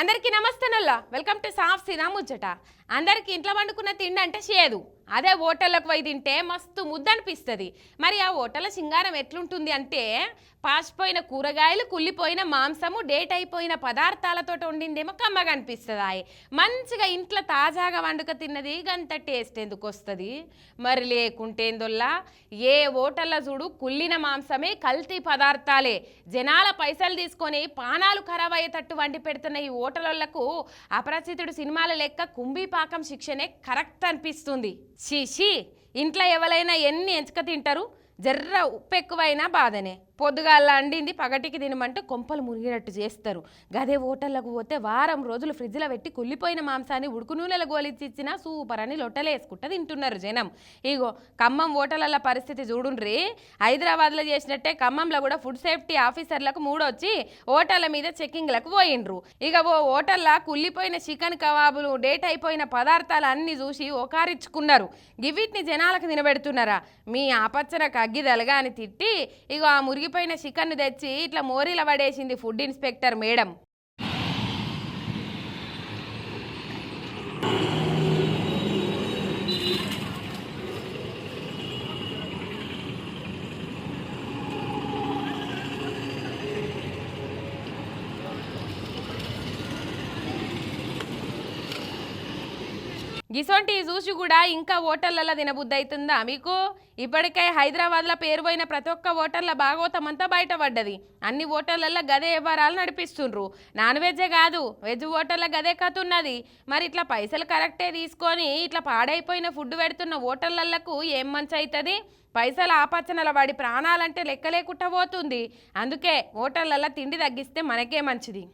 అందరికీ నమస్తే నల్ల. వెల్కమ్ టు సాఫ్ సీనా ముచ్చట. అందరికి ఇంట్లో వండుకున్న తిండి అంటే చేయదు అదే హోటళ్ళకు పోయి తింటే మస్తు ముద్ద అనిపిస్తుంది మరి ఆ హోటళ్ళ సింగారం ఎట్లుంటుంది అంటే పాసిపోయిన కూరగాయలు కుళ్ళిపోయిన మాంసము డేట్ అయిపోయిన పదార్థాలతో వండిందేమో కమ్మగా అనిపిస్తుంది మంచిగా ఇంట్లో తాజాగా వండుక తిన్నది గంత టేస్ట్ ఎందుకు వస్తుంది? మరి లేకుంటేందుల్లా ఏ హోటల్లో చూడు కుళ్ళిన మాంసమే కల్తీ పదార్థాలే. జనాల పైసలు తీసుకొని పానాలు ఖరాబ్ అయ్యేటట్టు వండి పెడుతున్న ఈ హోటళ్ళకు అపరిచితుడు సినిమాల లెక్క పాకం శిక్షనే కరెక్ట్ అనిపిస్తుంది. షీషీ ఇంట్లో ఎవరైనా ఎన్ని ఎంచుక తింటారు? జర్ర ఉప్పు ఎక్కువైనా బాధనే. పొద్దుగాల అండింది పగటికి తినమంటే కొంపలు మునిగినట్టు చేస్తారు. గదే హోటళ్ళకు పోతే వారం రోజులు ఫ్రిడ్జ్లో పెట్టి కుళ్ళిపోయిన మాంసాన్ని ఉడుకు నూనెల గోలిచ్చి ఇచ్చినా సూపర్ అని లొట్టలేసుకుంటా తింటున్నారు జనం. ఇగో ఖమ్మం హోటళ్ళ పరిస్థితి చూడుండ్రి. హైదరాబాద్లో చేసినట్టే ఖమ్మంలో కూడా ఫుడ్ సేఫ్టీ ఆఫీసర్లకు మూడొచ్చి హోటళ్ళ మీద చెక్కింగ్లకు పోయిండ్రు. ఇక ఓ హోటళ్ళ కుళ్ళిపోయిన చికెన్ కబాబులు డేట్ అయిపోయిన పదార్థాలు అన్ని చూసి ఓకారించుకున్నారు గివిట్ని జనాలకు తినబెడుతున్నారా? మీ ఆపచ్చన కగ్గిదలగా అని తిట్టి ఇగో ఆ మురిగి మురిగిపోయిన చికెన్ తెచ్చి ఇట్లా మోరీల పడేసింది ఫుడ్ ఇన్స్పెక్టర్ మేడం. గిసొంటివి చూసి కూడా ఇంకా ఓటర్లలో తినబుద్ధి అవుతుందా మీకు ఇప్పటికే హైదరాబాద్లో పేరు పోయిన ప్రతి ఒక్క ఓటర్ల భాగవతం అంతా బయటపడ్డది. అన్ని ఓటర్లలో గదే వ్యవహారాలు నడిపిస్తుండ్రు. నాన్ వెజ్జే కాదు వెజ్ ఓటర్ల గదే కథ ఉన్నది. మరి ఇట్లా పైసలు కరెక్టే తీసుకొని ఇట్లా పాడైపోయిన ఫుడ్ పెడుతున్న ఓటర్లకు ఏం మంచి అవుతుంది పైసలు ఆపచ్చనల వాడి ప్రాణాలంటే లెక్క లేకుండా పోతుంది. అందుకే ఓటర్లలో తిండి తగ్గిస్తే మనకే మంచిది.